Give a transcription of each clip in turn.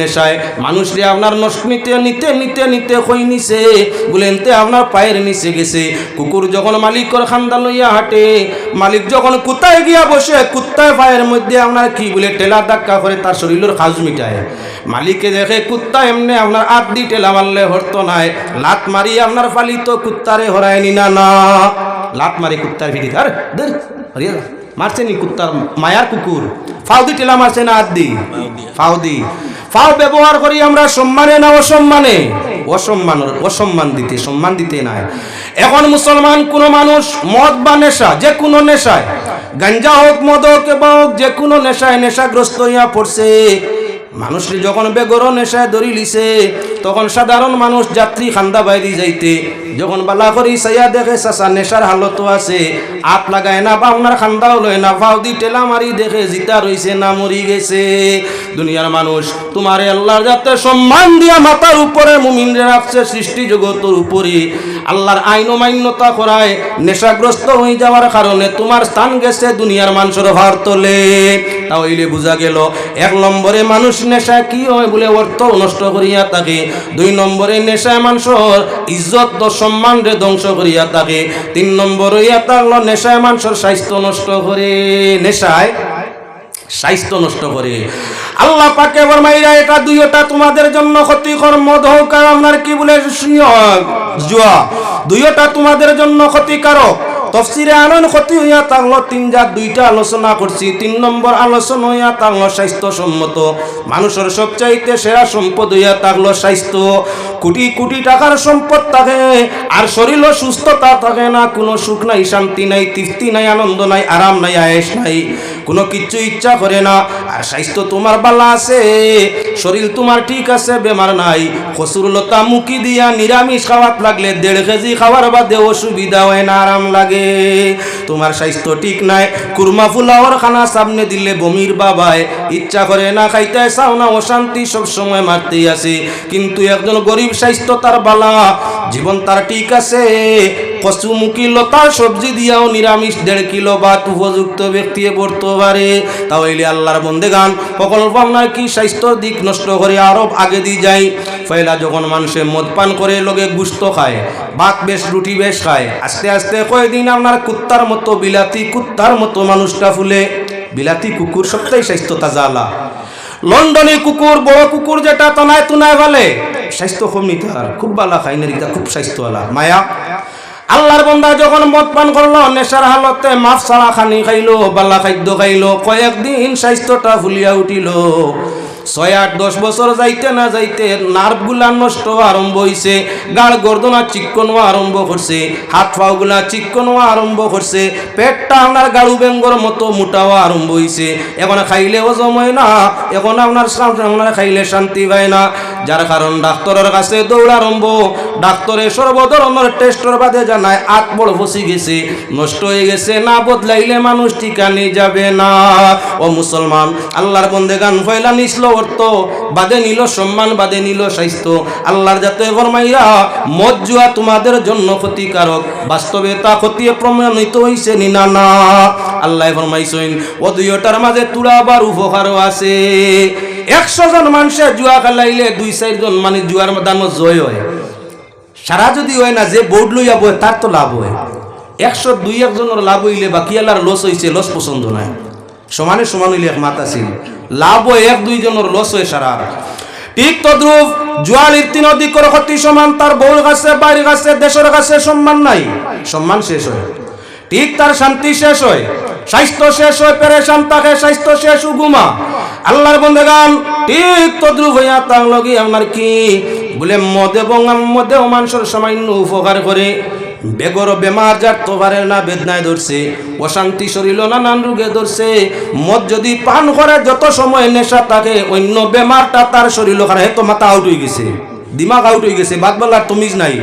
নেশায়। মানুষরে আপনার নষ্ট নিতে নিতে নিতে কই নিছে। বলেন তে আপনার পায়ের নিচে গেছে। কুকুর যখন মালিকর খান্দা লইয়া হাঁটে, মালিক যখন কুত্তায় গিয়া বসে কুত্তায় পায়ের মধ্যে আপনার কি বলে টেলা ধাক্কা করে তার শরীরের খাজ মিটায়। মালিকে দেখে কুত্তা এমনি আপনার আট দি টেলা মারলে হরতো নাই। লাত মারি আপনার পালিত কুত্তারে হরায় নিনা না। লাত মারি কুত্তার ভিড়ি আর দের হরিয়া। মারছে নি কুত্তার মায়ার কুকুর। ফাউদি টেলা মারছে না আদি ফাউদি। ফাও ব্যবহার করি আমরা সম্মানে না অসম্মানে? অসম্মান অসম্মান দিতে, সম্মান দিতে নাই। এখন মুসলমান কোন মানুষ মদ বা নেশা, যে কোনো নেশায়, গাঞ্জা হোক, মদ হোক এবং যে কোনো নেশায় নেশাগ্রস্ত হইয়া পড়ছে। মানুষটি যখন বেগর নেশায় ধরি লিছে, তখন সাধারণ মানুষ যাত্রী খান্দা বাইরে যাইতে। যখন বালা করি সাইয়া দেখে, চাচা, নেশার হালত আছে। আত লাগায় না বা ওনার খান্দাও লয় না। ভাউদি টেলা মারি দেখে, জিতা রইছে না, মরি গেছে। দুনিয়ার মানুষ, তোমারে আল্লাহর যাতে সম্মান দিয়া মাথার উপরে মুমিনরে রাখছে সৃষ্টি জগতের উপরে আল্লাহর আইন মান্যতা করায় নেশাগ্রস্ত হয়ে যাওয়ার কারণে তোমার স্থান গেছে দুনিয়ার মানুষের ভার তোলে। তাহলে বোঝা গেল, এক নম্বরে মানুষ নেশা কি হয় বলে অর্থ নষ্ট করিয়া থাকে, দুই নম্বরে নেশায় মানুষের ইজ্জত সম্মান রে ধ্বংস করিয়া থাকে, তিন নম্বর হইয়া থাকল নেশায় মানুষের স্বাস্থ্য নষ্ট করে। নেশায় স্বাস্থ্য নষ্ট করে। আল্লাহ পাকে বরমাইরা এটা দুইটা তোমাদের জন্য ক্ষতিকর মদ হোক আর আপনার কি বলে জুয়া। দুইটা তোমাদের জন্য ক্ষতিকারক। তফসিরে আনন ক্ষতি হইয়া থাকল তিন জাত দুইটা আলোচনা করছি। তিন নম্বর আলোচনা হইয়া থাকল স্বাস্থ্যসম্মত। মানুষের সবচাইতে সেরা সম্পদ হইয়া থাকল স্বাস্থ্য। কোটি কোটি টাকার সম্পদ থাকে, আর শরীরও সুস্থতা থাকে না। কোনো সুখ নাই, শান্তি নাই, তৃপ্তি নাই, আনন্দ নাই, আরাম নাই আয়েস নাই। কোনো কিচ্ছু ইচ্ছা করে না। আর স্বাস্থ্য তোমার বালা আছে, শরীর তোমার ঠিক আছে, বেমার নাই। খসুরলতা মুখি দিয়া নিরামিষ খাওয়াত লাগলে দেড় কেজি খাওয়ার বাদে অসুবিধা হয় না, আরাম লাগে। তোমার স্বাস্থ্য ঠিক নাই, কুরমা ফুলাওয়ার খানা সামনে দিলে বমির বাবায়। ইচ্ছা করে না খাইতে, চাও না অশান্তি সবসময় মারতেই আছে কিন্তু একজন গরিব স্বাস্থ্য তার বালা, জীবন তার ঠিক আছে কচুমুখী লতা সবজি দিয়াও নিরামিষ দেড় কিলো বা উপযুক্ত ব্যক্তি পড়তে পারে। তাহলে আল্লাহর বন্দে গান প্রকল্প আপনার কি স্বাস্থ্যর দিক নষ্ট করে আরব আগে দিয়ে যায়? ফয়লা যখন মানুষে মদ পান করে লগে গুস্ত খায় ভাত বেশ, রুটি বেশ খায়, আস্তে আস্তে কয়েকদিন আপনার কুত্তার মতো, বিলাতি কুত্তার মতো মানুষটা ফুলে। বিলাতি কুকুর সবটাই স্বাস্থ্য তাজা আলা। লন্ডনী কুকুর, বড় কুকুর যেটা তনায় তুনায় বলে স্বাস্থ্য কম নিতে খুব ভালো খাই না খুব স্বাস্থ্যওয়ালা মায়া? আল্লাহর বন্দা যখন মদ পান করল, নেশার হালতে মাছ ছাড়া খানি খাইলো, বালা খাদ্য খাইলো, কয়েকদিন স্বাস্থ্যটা ফুলিয়া উঠিল। ছয় আট দশ বছর যাইতে না যাইতে নার্ভগুলা নষ্ট আরম্ভ হইছে গাড় গর্দনা চিক্কনো আরম্ভ করছে, হাত পাওগুলা চিক্কনো আরম্ভ করছে পেটটা আপনার গাড়ু বেঙ্গর মতো মোটাও আরম্ভ হইছে। এখন খাইলে হজম হয় না, এখন আপনার আপনার খাইলে শান্তি পায় না। যার কারণ ডাক্তারের কাছে দৌড় আরম্ভ ডাক্তারে সর্বধরনের টেস্টর বাদে জানায় আট বড় ফসি গেছে, নষ্ট হয়ে গেছে, না বদলাইলে মানুষ ঠিকানি যাবে না। ও মুসলমান, আল্লাহর বন্দে গান ফয়লা নিছিল অর্থ, বাদে নিল সম্মান, বাদে নিল স্বাস্থ্য। আল্লাহর যাতে ফরমাইয়া, মদ জুয়া তোমাদের জন্য ক্ষতিকারক, বাস্তবে তা ক্ষতি প্রমাণিত হইছে নিনা না আল্লাহ ফরমাইছেন ও দুইটার মাঝে তুলা আবার উপকারও আছে। একশো জন মানুষের জুয়া খেলাইলে দুই চারজন মানে জুয়ার দানো জয় হয়। সারা যদি হয় না, যে বোর্ড লইয়া বয় তার তো লাভ হয়। একশো দুই একজনের লাভ হইলে বা কি আল্লাহর লস হইছে লস পছন্দ নাই। সমানে সমান হইলে এক মাতা ছিল লাভ হয় এক দুইজনের লস হয় সারা ঠিক তদ্রুপ জুয়ার তিন অধিকর ক্ষতি সমান তার বউর কাছে বাড়ির কাছে দেশের কাছে সম্মান নাই। সম্মান শেষ হয়। ঠিক তার শান্তি শেষ হয়। স্বাস্থ্য শেষ হয় পেরেশান থাকে স্বাস্থ্য শেষ উগুমা। আল্লাহর বন্দেগান, ঠিক তদ্রুপ হইয়া তার লগে আমার কি? বলে, মদ এবং মদেও মানুষের সামান্য উপকার করে। বেগর বেমার যার তো না, বেদনায় ধরছে। অশান্তি শরীর নানান রোগে ধরছে। মদ যদি পান করে, যত সময় নেশা থাকে, অন্য বেমারটা তার শরীর খারাপ তো মাথা আউট হয়ে গেছে। দিমাগ আউট হয়ে গেছে। বাদ বলার তমিজ নাই।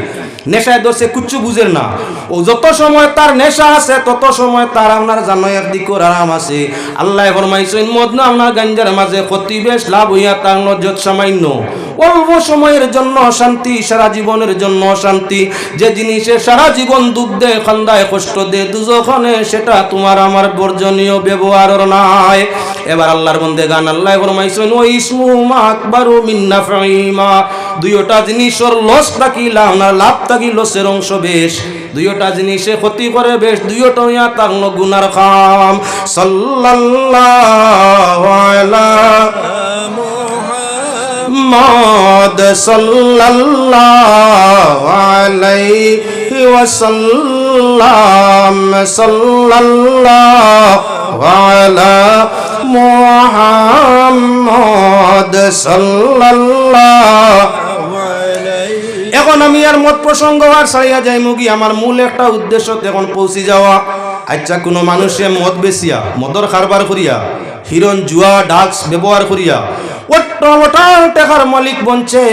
নেশায় ধরছে, কুচ্ছু বুঝের না। ও যত সময় তার নেশা আছে, তত সময় তার আপনার জানো একদিকর আরাম আছে। আল্লাহ ফরমাইছেন মদ না আপনার গাঞ্জার মাঝে ক্ষতি বেশ লাভ হইয়া তার নজর সামান্য। অল্প সময়ের জন্য শান্তি, সারা জীবনের জন্য অশান্তি যে জিনিসে সারা জীবন দুঃখ দেয়, খান্দায় কষ্ট দে দুজখনে সেটা তোমার আমার বর্জনীয় ব্যবহারের নাই। এবার আল্লাহর বন্দে গান আল্লাহ ফরমাইছেন, ওই ইসমু মা আকবারু মিন্না ফাইমা দুইটা জিনিসের লস থাকিলাম না, লাভ থাকি লসের অংশ বেশ। দুইটা জিনিসে ক্ষতি করে বেশ দুইটা ইয়া তার গুনার খাম। মদ সাল্লাই ওয়াসাল্লাম। সাল্লাল্লাহু আলা মুহাম্মদ সাল্লাল্লাহু এখন আমি আর মত প্রসঙ্গ আর ছাড়িয়া যাই মুগি আমার মূল একটা উদ্দেশ্য এখন পৌঁছে যাওয়া। আচ্ছা কোনো মানুষে মদ বেচিয়া মদর কারবার করিয়া হিরণ জুয়া ডাক্স ব্যবহার করিয়া টেকার মালিক বনছে।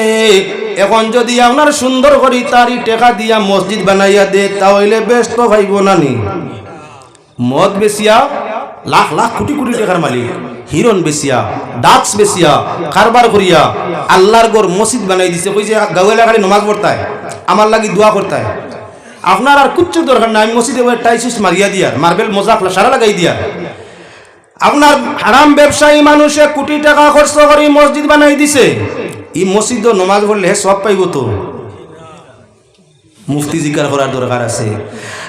এখন যদি আপনার সুন্দর করি তারই টেকা দিয়া মসজিদ বানাইয়া দে, তাহলে ব্যস্ত ভাইব নানি। মদ বেচিয়া লাখ লাখ কোটি কোটি টাকার মালিক। হিরণ বেচিয়া ডাক্স বেচিয়া, কারবার করিয়া আল্লাহর গড় মসজিদ বানাই দিছে। কই যে গাঁও এলাকায় নমাজ পড়তায়, আমার লাগি দোয়া করতায়। আপনার আর কিচ্ছু দরকার নাই, আমি মসজিদে টাইসিস মারিয়া দিয়া মার্বেল মজা সারা লাগাই দিয়া আপনার হারাম ব্যবসায়ী মানুষে কোটি টাকা খরচ করে মসজিদ বানাই দিছে। ই মসজিদ নমাজ পড়লে সব পাইব তো। মুফতি জিকার করার দরকার আছে।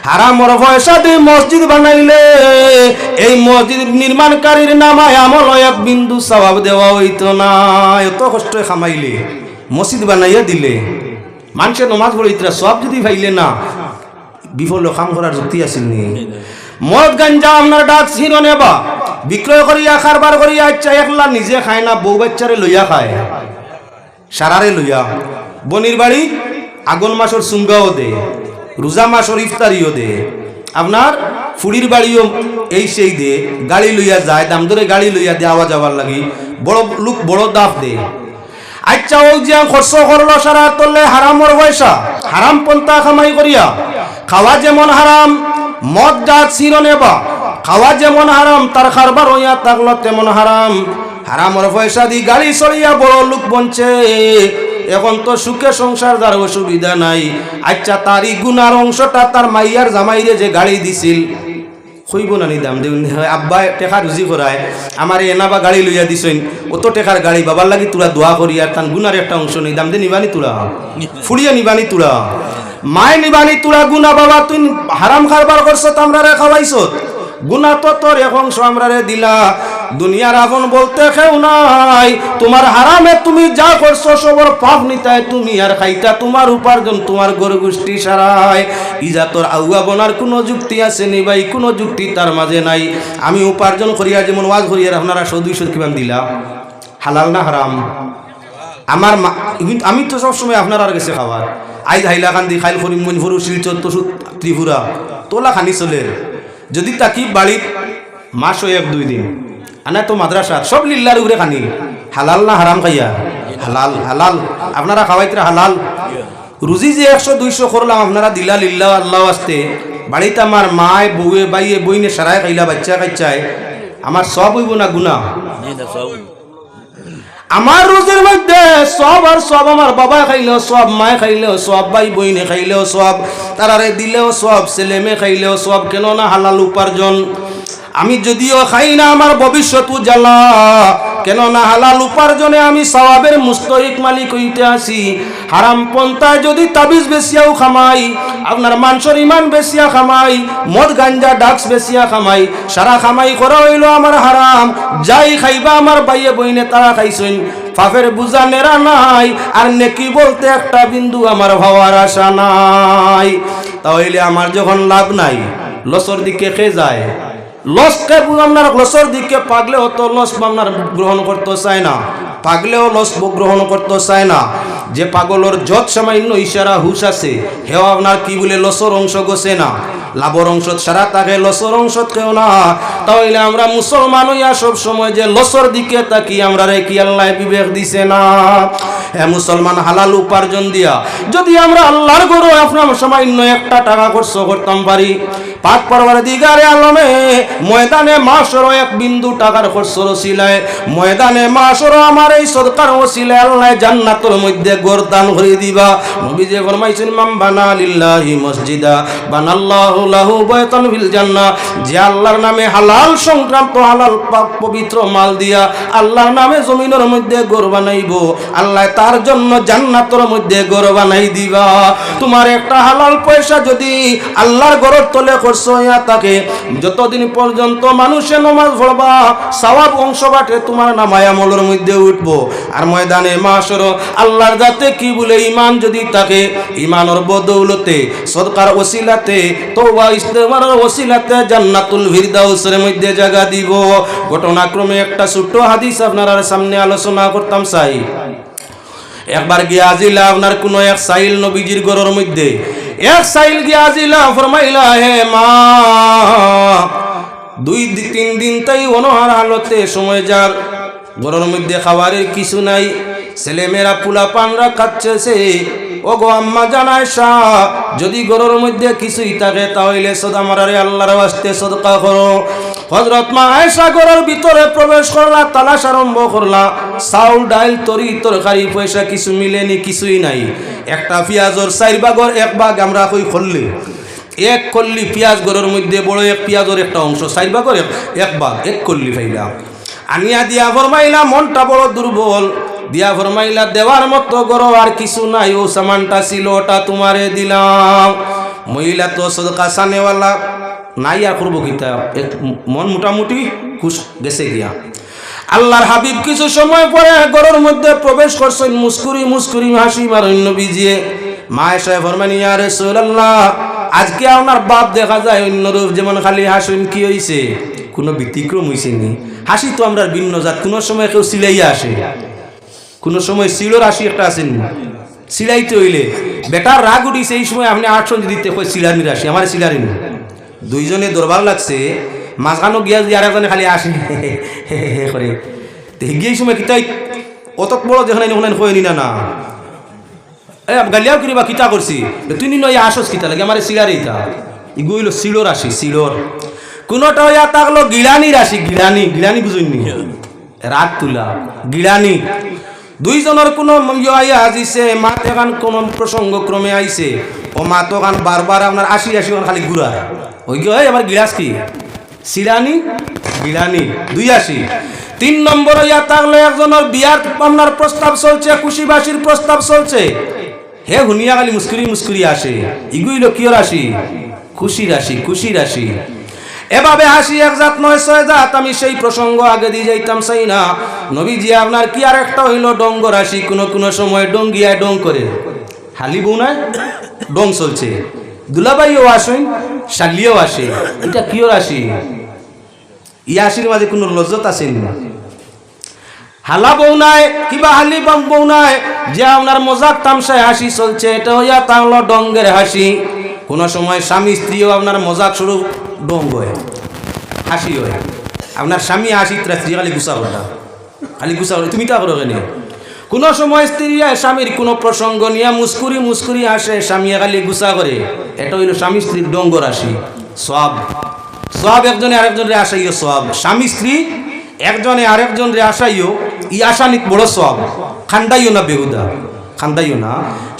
হারামর পয়সা দিয়ে মসজিদ বানাইলে, এই মসজিদ নির্মাণকারীর নামায় আমল এক বিন্দু স্বভাব দেওয়া হইতো না। এত কষ্ট খামাইলে, মসজিদ বানাইয়া দিলে। মানুষে নমাজ পড়িতরা সব যদি ভাইলে না, বিফল কাম করার যুক্তি আছিল নি। মদ গাঞ্জা আপনার ডাক ছিল নেবা বিক্রয় করিয়া, কারবার করিয়া ইচ্ছা একলা নিজে খায় না, বউ বাচ্চারে লইয়া খায়। সারারে লইয়া। বনির বাড়ি আগুন মাসের সুঙ্গাও দে, রোজা মাসের ইফতারিও দে। আপনার ফুড়ির বাড়িও এই সেই দে, গাড়ি লইয়া যায়, দাম ধরে গাড়ি লইয়া দে, আওয়া যাবার লাগি। বড় লোক বড় দাফ দে। আচ্ছা ও যে খরচ করল সারা, তোলে হারামর পয়সা। হারাম পন্থা কামাই করিয়া। খাওয়া যেমন হারাম, মদ জাত শিরনে বা খাওয়া যেমন হারাম, তার খারবার হইয়া থাকল তেমন হারাম। হারামর পয়সা দি গাড়ি চড়িয়া বড় লোক বনছে। এখন তো সুখে সংসার, যার অসুবিধা নাই। আচ্ছা তারই গুনার অংশটা তার মাইয়ার জামাইরে যে গাড়ি দিছিল। কইব না নি দাম দেউন। আব্বা টেকা রুজি করায় আমার এনা বা গাড়ি লইয়া দিছইন অত টেকার গাড়ি বাবার লাগি তুলা দোয়া করি আর তান গুনার একটা অংশ। নেই দাম দে, নিবানি তুলা ফুড়িয়া নিবানি তুলা মায় নিবানি তুলা গুনা বাবা তুই হারাম খারবার করছ আমরা রে খাওয়াইছ গুনা তো তোর এক অংশ আমরা রে দিলা। দুনিয়ার আগুন বলতে কেউ নাই। তোমার হারামে তুমি যা করছ, সবর পাপ নিতায় তুমি আর খাইতা তোমার উপার্জন, তোমার গরু গোষ্ঠী সারায় ইজা তোর আউয়া বনার কোনো যুক্তি আছে নি ভাই? কোনো যুক্তি তার মাঝে নাই। আমি উপার্জন করিয়া যেমন ওয়াজ করিয়া আপনারা সৌ দুইশো কিমান দিলা হালাল না হারাম? আমার আমি তো সবসময় আপনার আর গেছে খাবার আইজ হাইলাকান্দি, খাইল করিম মন ভরু শিলচর, তসু ত্রিপুরা তোলা খানি চলে। যদি তাকি বাড়িত মাস এক দুই দিন। আনা তো মাদ্রাসা সব লিল্লার উপরে খানি। হালাল না হারাম খাইয়া? হালাল হালাল। আপনারা খাওয়াইতে হালাল। রুজি যে একশো দুইশো করলাম আপনারা দিলা লিল্লা আল্লাহ আসতে। বাড়িতে আমার মায় বউয়ে বাইয়ে বইনে সারায় খাইলা বাচ্চা কাচ্চায় আমার সব হইব না গুণা আমার রোজের মধ্যে সব আর সব আমার বাবা খাইলেও সব মায় খাইলেও সব ভাই বইনে খাইলেও সব তারারে দিলেও সব ছেলে মেয়ে খাইলেও সব কেন না হালাল উপার্জন। আমি যদিও খাই না, আমার ভবিষ্যৎ জ্বালা কেন না হালাল উপার্জনে আমি সওয়াবের মুস্তহিক মালিক হইতে আসি। হারাম পন্থায় যদি তাবিজ বেশিয়াও খামাই, আপনার মাংসর ইমান বেশিয়া খামাই, মদ, গাঞ্জা ডাক্স বেশিয়া খামাই, সারা খামাই করা হইল আমার হারাম। যাই খাইবা আমার বাইয়ে বইনে তারা খাইছেন। ফাফের বুঝা নেরা নাই, আর নেকি বলতে একটা বিন্দু আমার ভাবার আশা নাই। তাহলে আমার যখন লাভ নাই, লসর দিকে খেয়ে যায়? লসকে আপনার লসর দিকে পাগলেও তো লস আপনার গ্রহণ করতে চায় না। পাগলেও লস গ্রহণ করতে চায় না। যে পাগলর যত সামান্য ইশারা, হুশ আছে, হেও আপনার কি বলে লসর অংশ গোছে না। লাভর অংশ সারা তাকে লসর অংশ কেউ না। তাহলে আমরা মুসলমান হইয়া সব সময় যে লসর দিকে তাকি আমরা রে কি আল্লাহ বিবেক দিছে না। হে মুসলমান হালাল উপার্জন দিয়া, যদি আমরা আল্লাহর গরু আপনার সামান্য একটা টাকা খরচ করতাম পারি পাক পরবার দিগারে আলমে ময়দানে মাসর এক বিন্দু টাকার খরচ রসিলায় ময়দানে মাসর আমার এই সরকার ওসিলায় আল্লাহ জান্নাতের মধ্যে গোরদান করে দিবা। নবী যে ফরমাইছেন মাম বানা লিল্লাহি মসজিদা, বানাল্লাহু লাহু বাইতান ফিল জান্নাহ। যে আল্লাহর নামে হালাল সংক্রান্ত, হালাল পাক পবিত্র মাল দিয়া আল্লাহর নামে জমিনের মধ্যে গোর বানাইব, আল্লাহ তার জন্য জান্নাতের মধ্যে গোর বানাই দিবা। তোমার একটা হালাল পয়সা যদি আল্লাহর গরর তলে খরচ হইয়া থাকে যতদিন পর্যন্ত মানুষে নমাজ পড়বা, সওয়াব অংশ বাটে তোমার নামায় আমলের মধ্যে উঠবো। আর ময়দানে মাসর আল্লাহর যাতে কি বলে ইমান যদি থাকে ইমানের বদৌলতে সরকার ওসিলাতে, তওবা ইস্তেমারের ওসিলাতে জান্নাতুল ফিরদাউসের মধ্যে জায়গা দিব। ঘটনাক্রমে একটা ছোট্ট হাদিস আপনার সামনে আলোচনা করতাম চাই একবার গিয়া আজিলা আপনার কোন এক সাইল নবীজির গরর মধ্যে এক সাইল গিয়া আজিলা ফরমাইলা, হে মা, দুই তিন দিন তাই অনহার হালতে সময় যার। গরর মধ্যে খাবারের কিছু নাই ছেলে মেয়েরা পুলা পানরা খাচ্ছে সে ও গো আম্মা জানায় শাহ যদি গরুর মধ্যে কিছুই থাকে তাহলে সদা মারারে আল্লাহর বাস্তে সদকা করো। হজরত মা আয়সা গরুর ভিতরে প্রবেশ করলা, তালাশ আরম্ভ করলা। চাউল, ডাইল, তরি, তরকারি, পয়সা কিছু মিলেনি কিছুই নাই। একটা পেঁয়াজর চার বাগর এক বাগ আমরা কই করলে এক কল্লি পেঁয়াজ গরুর মধ্যে, বড় এক পেঁয়াজর একটা অংশ, চার বাগর এক- বাগ এক কল্লি পাইলাম আনিয়া দিয়া ফরমাইলা, মনটা বড় দুর্বল। দিয়া ফরমাইলা, দেওয়ার মতো গরো আর কিছু নাই, ও সামানটা ছিল, ওটা তোমারে দিলাম। মহিলা তো সদকা সানেওয়ালা নাই আর করব এক মন মোটামুটি খুশ গেছে গিয়া। আল্লাহর হাবিব কিছু সময় পরে গরুর মধ্যে প্রবেশ করছেন, মুস্কুরি মুস্কুরি হাসি মারণ্য বিজিয়ে মা এসে ফরমানি আর রাসূলুল্লাহ, আজকে আপনার বাপ দেখা যায় অন্য রূপ, যেমন খালি হাসুন, কি হইছে? কোনো ব্যতিক্রম হইছে নি। হাসি তো আমরা ভিন্ন জাত, কোনো সময় কেউ সিলাইয়া আসে। কোনো সময় সিলোর হাসি একটা আসেন সিলাইতে হইলে, বেটার রাগ উঠিছে, এই সময় আপনি আটশো দিতে কই সিলানির আসি আমার সিলারি দুইজনে দরবার লাগছে মাঝখানো গিয়া যদি আরেকজনে খালি আসে করে গিয়ে সময় কিতাই অত বড় যেখানে ওখানে কই নি না না এ গালিয়াও কিবা কিতা করছি তুই নিন ইয়া আসস কিতা লাগে আমার সিলার এইটা ইগুইলো সিলোর আসি সিলোর কোনোটা ইয়া থাকল গিলানি রাশি গিলানি গিলানি বুঝুননি রাগ তুলা গিলানি দুইজনের কোনো ইয়ে আজিছে মাত এখান কোন প্রসঙ্গ ক্রমে আইছে ও মা তো খান বারবার আপনার আশি ওখান খালি ঘুরা ওই কি হয় গিলাস কি সিরানি গিলানি দুই আশি তিন নম্বর ইয়া থাকলে একজনের বিয়ার আপনার প্রস্তাব চলছে, খুশিবাসীর প্রস্তাব চলছে। হে হুনিয়া খালি মুস্কুরি মুস্কুরি আসে, ইগুইল কিয় রাশি খুশি রাশি খুশি রাশি এভাবে হাসি এক জাত নয় ছয় জাত, আমি সেই প্রসঙ্গ আগে দিয়ে যাইতাম চাই না নবীজি, আপনার কি আর একটা হইল ডঙ্গ রাশি কোনো কোনো সময় ডঙ্গিয়ায় ডং করে। হালি বউ নাই ডং চলছে। দুলাবাইও আসেন, শালিও আসে। এটা কিয় রাশি ইয়াসির মাঝে কোনো লজ্জত আছে না। হালা বউ নাই, কিবা হালি বউ নাই, যে আপনার মজাক তামসায় হাসি চলছে, এটা হইয়া তাহলে ডঙ্গের হাসি। কোন সময় স্বামী স্ত্রীও আপনার মজাক শুরু ডঙ্গ হয়, হাসি হয়। আপনার স্বামী হাসি তার স্ত্রী খালি গুছা খালি গুছা তুমি তা করো কেন? কোন সময় স্ত্রী স্বামীর কোনো প্রসঙ্গ নিয়ে মুস্কুরি মুস্কুরি আসে স্বামী খালি গুছা করে। এটা হইল স্বামী স্ত্রীর ডঙ্গ রাশি সব সব একজনে আরেকজনের আশাইও সব স্বামী স্ত্রী একজনে আরেকজন রে আশাইও, ই আশানিত বড় সব খান্দাইও না বেহুদা? খান্দাইও না।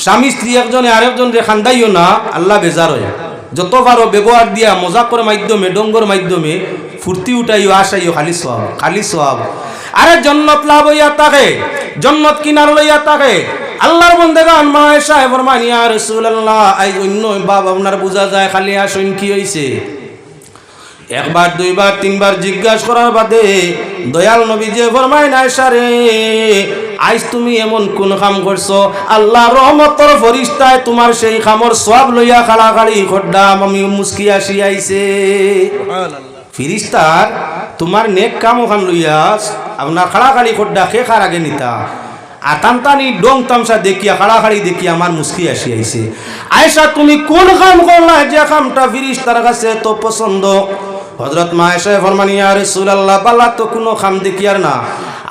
স্বামী স্ত্রী একজনে আরেকজন রে খান্দাইও না, আল্লাহ বেজার হয়। যত পারো ব্যবহার দিয়া মজাকর মাধ্যমে, ডঙ্গর মাধ্যমে ফুর্তি উঠাইও, আশাইও, খালি সব খালি সব আরে জন্নত লাভ হইয়া তাকে জন্নত কিনার লইয়া থাকে আল্লাহর বন্দেগান মা এসা ফরমানিয়া রাসূলুল্লাহ আই অন্য বাপ আপনার বোঝা যায় খালি আসুন কি হইছে? একবার দুইবার তিনবার জিজ্ঞাসা করার বাদে দয়াল নবী যে ফরমাই নাই সারে আইস তুমি এমন কোন কাম করছ? আল্লাহ রহমতর ফরিস্তায় তোমার সেই কামর সব লইয়া খাড়ি খড্ডাম আমি মুস্কি আসি আইছে। ফিরিস্তার তোমার নেক কাম ওখান লইয়া আপনার খাড়া খাড়ি খড্ডা খে খার আগে নিতা আতান্তানি ডং তামসা দেখিয়া, খাড়াখাড়ি দেখিয়া আমার মুস্কি আসি আইছে। আয়সা তুমি কোন কাম করলা? যে কামটা ফিরিস্তার কাছে তো পছন্দ? হজরত মা এসে ফরমানিয়া রসুল আল্লাহ বাল্লা তো কোনো খাম দেখিয়ার না।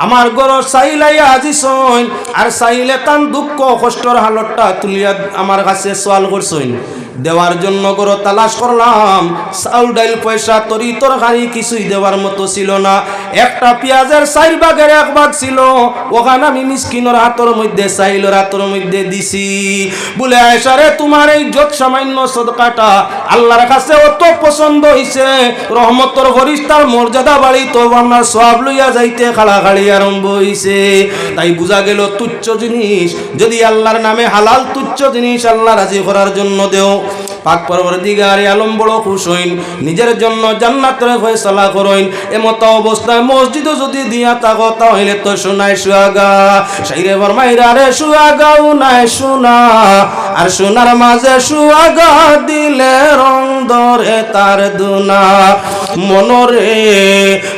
আমার গর চাইলাই আজি সইন আর চাইলে তান দুঃখ কষ্টর হালতটা তুলিয়া আমার কাছে সোয়াল করছইন দেওয়ার জন্য গরো তালাশ করলাম। চাউল, ডাইল, পয়সা, তরি, তরকারি কিছুই দেওয়ার মতো ছিল না। একটা পেঁয়াজের চার ভাগের এক ভাগ ছিল। ওখানে আমি মিসকিনোর হাতর মধ্যে চাইলোর হাতর মধ্যে দিছি। বলে আয়সারে তোমার এই যত সামান্য সদকাটা আল্লাহর কাছে অত পছন্দ হইছে। রহমতর ফরিস্তার মর্যাদা বাড়ি তো আপনার সব লইয়া যাইতে খাড়াখাড়ি আরম্ভ হইছে। তাই বোঝা গেল, তুচ্ছ জিনিস। যদি আল্লাহর নামে হালাল তুচ্ছ জিনিস আল্লাহ রাজি করার জন্য দেও। পাক পরবর্তীগারে আলম বড় খুশ হইন। নিজের জন্য জান্নাতের ফয়সালা করইন এমত অবস্থায় মসজিদও যদি দিয়া থাকো, তাহলে তো শোনাই সুয়াগা। সাইরে বরমাইরা রে, সুয়াগাও নাই শোনা। আর সোনার মাঝে সুয়াগা দিলে রং ধরে তার দুনা। মনরে,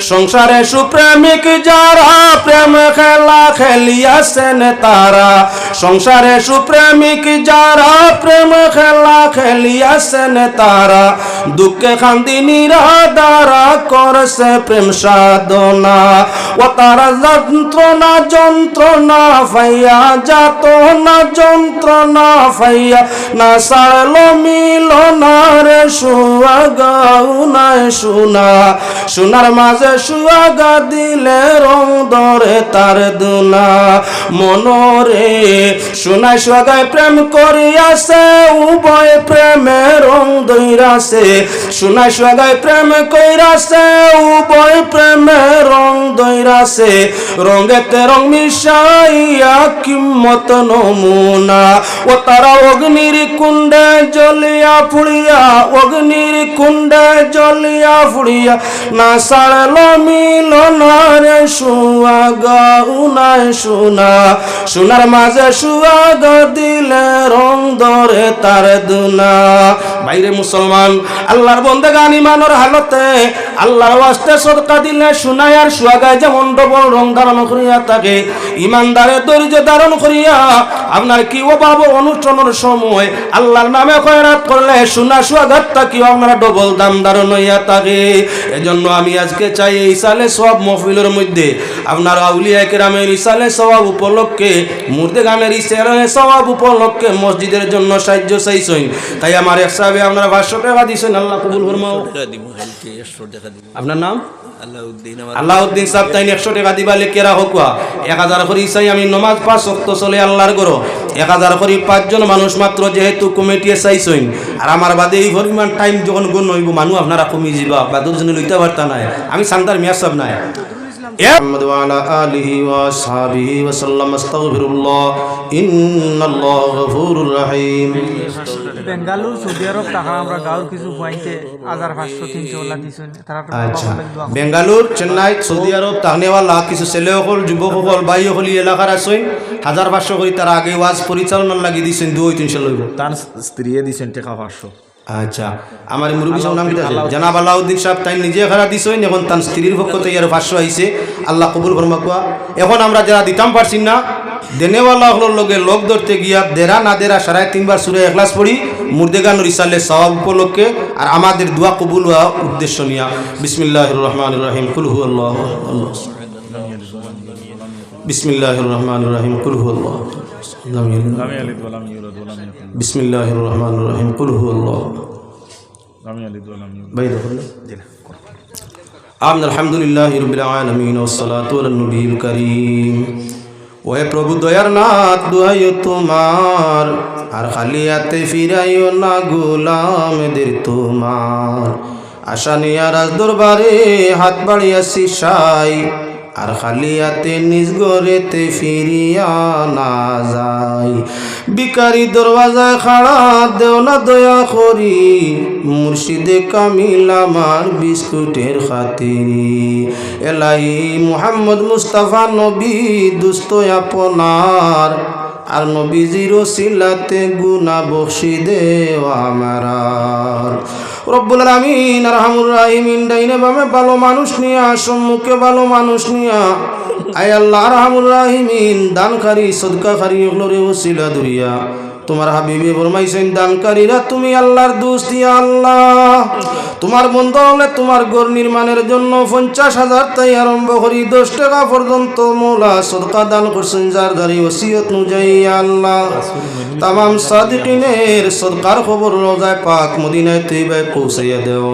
সংসারে সুপ্রেমিক যারা, প্রেম খেলা খেলিয়াছেন তারা। সংসারে সুপ্রেমিক যারা, প্রেম খেলা খেলিয়াছেন তারা। দুঃখে খান্দিনীরা দ্বারা করছে প্রেম সাধনা। ও তারা যন্ত্রণা যন্ত্রণা ফাইয়া যাত না যন্ত্রণা ফাইয়া না সারল মিলনার সুয়াগাও নাই শোনা সোনার মাঝে সুয়াগা দিলে রং ধরে তার দুনা। মনরে সোনায় সুয়াগায় প্রেম করিয়াছে, উভয় প্রেমে রং দইরাছে সোনায় সুয়াগায় প্রেম কইরাছে, উভয় প্রেমে রং দইরাছে রঙেতে রং মিশাইয়া কিম্মত নমুনা। ও তারা অগ্নির কুণ্ডে জ্বলিয়া ফুড়িয়া, অগ্নির কুণ্ডে জ্বলিয়া ফুড়িয়া না সারল মিলনারে সুয়াগা উনায় সোনা। সোনার মাঝে সুয়াগা দিলে রং ধরে তার দুনা। বাইরে মুসলমান, আল্লাহর বন্দে গান ইমানোর হালতে, আল্লাহর ওয়াস্তে সদকা দিলে সোনায় আর সুয়াগায় যেমন ডবল রং ধারণ করিয়া থাকে। ইমানদারে ধৈর্য ধারণ করিয়া আপনার কি অভাব অনুষ্ঠানের সময় আল্লাহর নামে খয়রাত করলে সোনা সুয়াগাতটা কি আপনার ডবল দাম ধারণ হইয়া থাকে? এজন্য আমি আজকে চাই এই সালে সব মহফিলের মধ্যে। আপনার আউলিয়া কেরামের ইসালে সবাব উপলক্ষে মুর্দে গানের ইসালে সবাব উপলক্ষে মসজিদের জন্য সাহায্য চাইছেন। তাই আমার এক সাহেবে আপনারা ভাষ্য টাকা দিয়েছেন আল্লাহ কবুল ফরমাও। আপনার নাম? আল্লাহউদ্দিন সাহেব তাই একশো টাকা দিবা লেখেরা হোকুয়া? এক হাজার করি চাই আমি নমাজ পাঁচ শক্ত চলে আল্লাহর করো এক হাজার করি পাঁচজন মানুষ মাত্র যেহেতু কমিটিয়ে চাইছইন। আর আমার বাদে এই পরিমাণ টাইম যখন গুণ হইব মানুষ আপনারা কমি যাবা বা দুজনে লইতে পারতা নাই। আমি সান্তার মিয়া সব নাই। محمد وعلى آله وأصحابه وسلم استغفر الله إن الله غفور رحيم বেঙ্গালুর সৌদি আরব টাকা আমরা গাঁর কিছু পয়েন্টে হাজার পাঁচশো তিনশো ওলা দিছেন তারা তো আচ্ছা বেঙ্গালুর চেন্নাই সৌদি আরব তাহনেওয়ালা কিছু ছেলেসকল যুৱকসকল বাইসকল এই এলাকার আছেন হাজার পাঁচশো করে তারা আগে ওয়াজ পরিচালনার লাগি দিয়েছেন দুই তিনশো লইব তার স্ত্রীয়ে দিছেন টাকা পাঁচশো আচ্ছা আমার মুরব্বী সাহেব নাম কি জানাব আলাউদ্দিন সাহেব তাই নিজে খারা দিছেন এখন তার স্ত্রীর পক্ষ থেকে আর পাঁচশো আইছে। আল্লাহ কবুল ফরমা কোয়া এখন আমরা যারা দিতাম পারছি না দেনেওয়ালা হলোর লগে লোক ধরতে গিয়া দেরা না দেরা সাড়ে তিনবার সুরে এখলাস পড়ি মুর্দেগানুর ইসালে সওয়াব উপলক্ষে আর আমাদের দোয়া কবুল হওয়া উদ্দেশ্য নিয়া। বিসমিল্লাহ রহমান রহিম কুলহু আল্লাহ বিসমিল্লাহ রহমান রহিম কুলহু আল্লাহ আলহামদুলিল্লাহ রবিল আলমিন ওসলাত নবীল করিম। ওহে প্রভু, দয়ার নাথ, দুহাই তোমার। আর খালিয়াতে ফিরাইও না গোলামদের তোমার। আশা নিয়া রাজ দরবারে হাত বাড়িয়াছি সাই আর খালিয়াতে নিজ গড়েতে ফিরিয়া না যাই। বিকারি দরওয়াজায় খাড়া দেও না দয়া করি, মুর্শিদে কামিল আমার বিস্কুটের খাতিরি। এলাই মুহাম্মদ মুস্তাফা নবী দুস্থ আপনার, আর নবীজির সিলাতে গুনা বসি দেওয়া আমার। রব্বুল আলামিন রহমুর রাহিমিন, ডাইনে বামে ভালো মানুষ নিয়া, সম্মুখে ভালো মানুষ নিয়া। আয় আল্লাহ রহমুর রাহিমিন, দানকারী, সদকাকারী ওগুলোরে ওসিলা দুরিয়া তোমার হাবিবি ফরমাইছেন, দানকারীরা তুমি আল্লাহর দোস্ত আল্লাহ। তোমার বন্ধ হলে তোমার ঘর নির্মাণের জন্য পঞ্চাশ হাজার তাই আরম্ভ করি। দশ টাকা পর্যন্ত মোলা সদকা দান করছেন, যার দাঁড়ি ওসিয়ত অনুযায়ী আল্লাহ। তামাম সাদিকিনের সদকার খবর রোজায় পাক মদিনায় তৈবায় পৌঁছাইয়া দেও।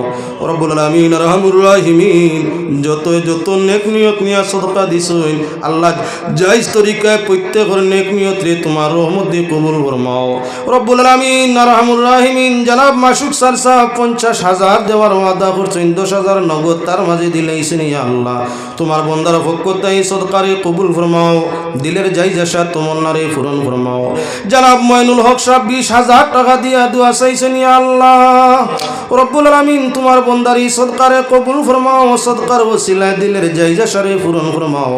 রব্বুল আলামিন রহমুর রাহিমিন যত যত নেক নিয়ত নিয়া সদকা দিছইন আল্লাহ জাইজ তরিকায় প্রত্যেকের নেক নিয়ত রে তোমার রহমত দিয়ে কবুল ফরমাও। রব্বুল আলামিন রহমুর রাহিমিন, জনাব মাসুক তোমার বন্দার সদকারে কবুল ফরমাও, দিলের যাই যাসা তোমার পূরণ ফরমাও। জনাব ময়নুল হক সাহেব, বিশ হাজার টাকা দিয়া দোয়া চাইছেন ইয়া আল্লাহ। রব্বুল আলামিন, তোমার বন্দারি সদকারে কবুল ফরমাও সদকার ওসিলায় দিলের যাই যাসারে পূরণ ফরমাও।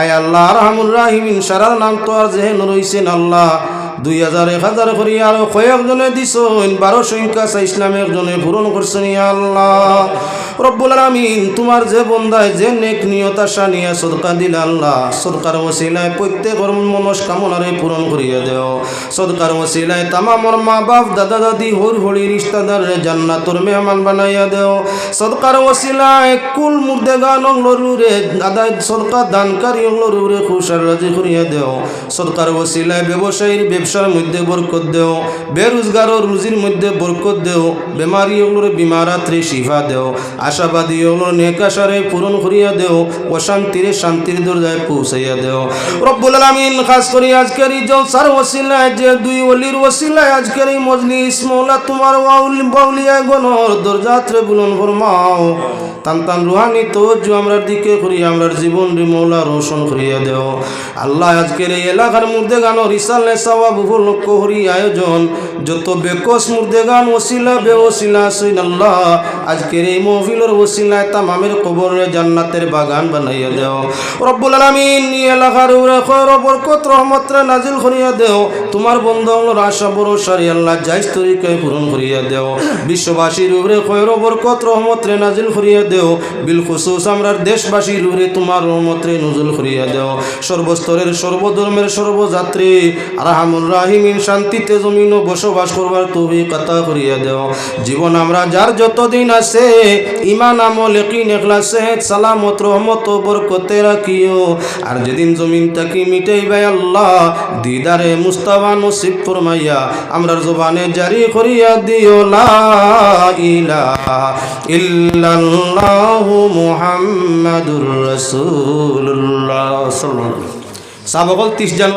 আয় আল্লাহ রহমুর রাহিমিন, সারার নাম তো আর যেহেন রইছেন আল্লাহ। দুই হাজার এক হাজার করি আরও কয়েকজনে দিছইন বারো সংখ্যা নামে একজনে পূরণ করছেন আল্লাহ। রব্বুল আলামিন, তোমার যে বন্দায়, যে নেক নিয়ত আশা নিয়ে সদকা দিল আল্লাহ। সদকার ওসিলায় প্রত্যেকের মনস্কামনারে পূরণ করিয়া দেও। সদকার ওসিলায় তামামর মা বাপ দাদা, দাদি হর হরি রিস্তাদার জান্নাতর মেহমান বানাইয়া দেও। সদকার ওসিলায় কুল মুর্দে গান লরুরে দাদা সদকা দানকারী লরুরে খুশার রাজি করিয়া দেও। সদকার ওসিলায় ব্যবসায়ীর ব্যবসার মধ্যে বরকত দেও বেরোজগার ও রুজির মধ্যে বরকত দেও, বেমারি ওগুলোর বিমারাত্রে শিফা দেও, আশাবাদী ওগুলোর নেকাশারে পূরণ করিয়া দেও, অশান্তিরে শান্তির দরজায় পৌঁছাইয়া দেও। রব্বুল আলামিন খাস করে আজকের এই জলসার ওসিলায়, যে দুই অলির ওসিলায় আজকের এই মজলিস, মৌলা তোমার বাউলিয়া গণর দরজাত্রে বুলন ফরমাও। তান তান রুহানি তো আমরার দিকে করি, আমরার জীবন রে মৌলা রোশন করিয়া দেও। আল্লাহ আজকের এই এলাকার মধ্যে গান রিসালে সওয়াব উপলক্ষ হরি আয়োজন। যত বেকস মুর্দে গান ওসিলা বে ওসিলা সইন আল্লাহ আজকের এই মহফিলের ওসিলায় তামামের কবরে জান্নাতের বাগান বানাইয়া দেও। রব্বুল আলামিন এলাকার উপরে বরকত রহমতরে নাজিল করিয়া দেও। তোমার বন্ধু হলোর আশা ভরসারি আল্লাহ জাইজ তরিকায় পূরণ করিয়া দেও। বিশ্ববাসীর উপরে খৈর বরকত রহমতরে নাজিল করিয়া দেও। বিল খুসুস আমরার দেশবাসীর উপরে তোমার রহমতরে নজুল করিয়া দেও। সর্বস্তরের সর্বধর্মের সর্বযাত্রী রাহামুর রাহিমিন, শান্তিতে জমিন ও বসবাস করবার তুমি কথা করিয়া দেও। জীবন আমরা যার যতদিন আছে ইমান আমল একিন একলা সেহেদ, সালামত, রহমত ও বরকতে রাখিও। আর যেদিন জমিন তাকি মিটাইবাই আল্লাহ, দিদারে মুস্তাবা নসিব ফরমাইয়া, আমরার জবানে জারি করিয়া দিও, লা ইলাহা সাবকল 30 জানুয়ারি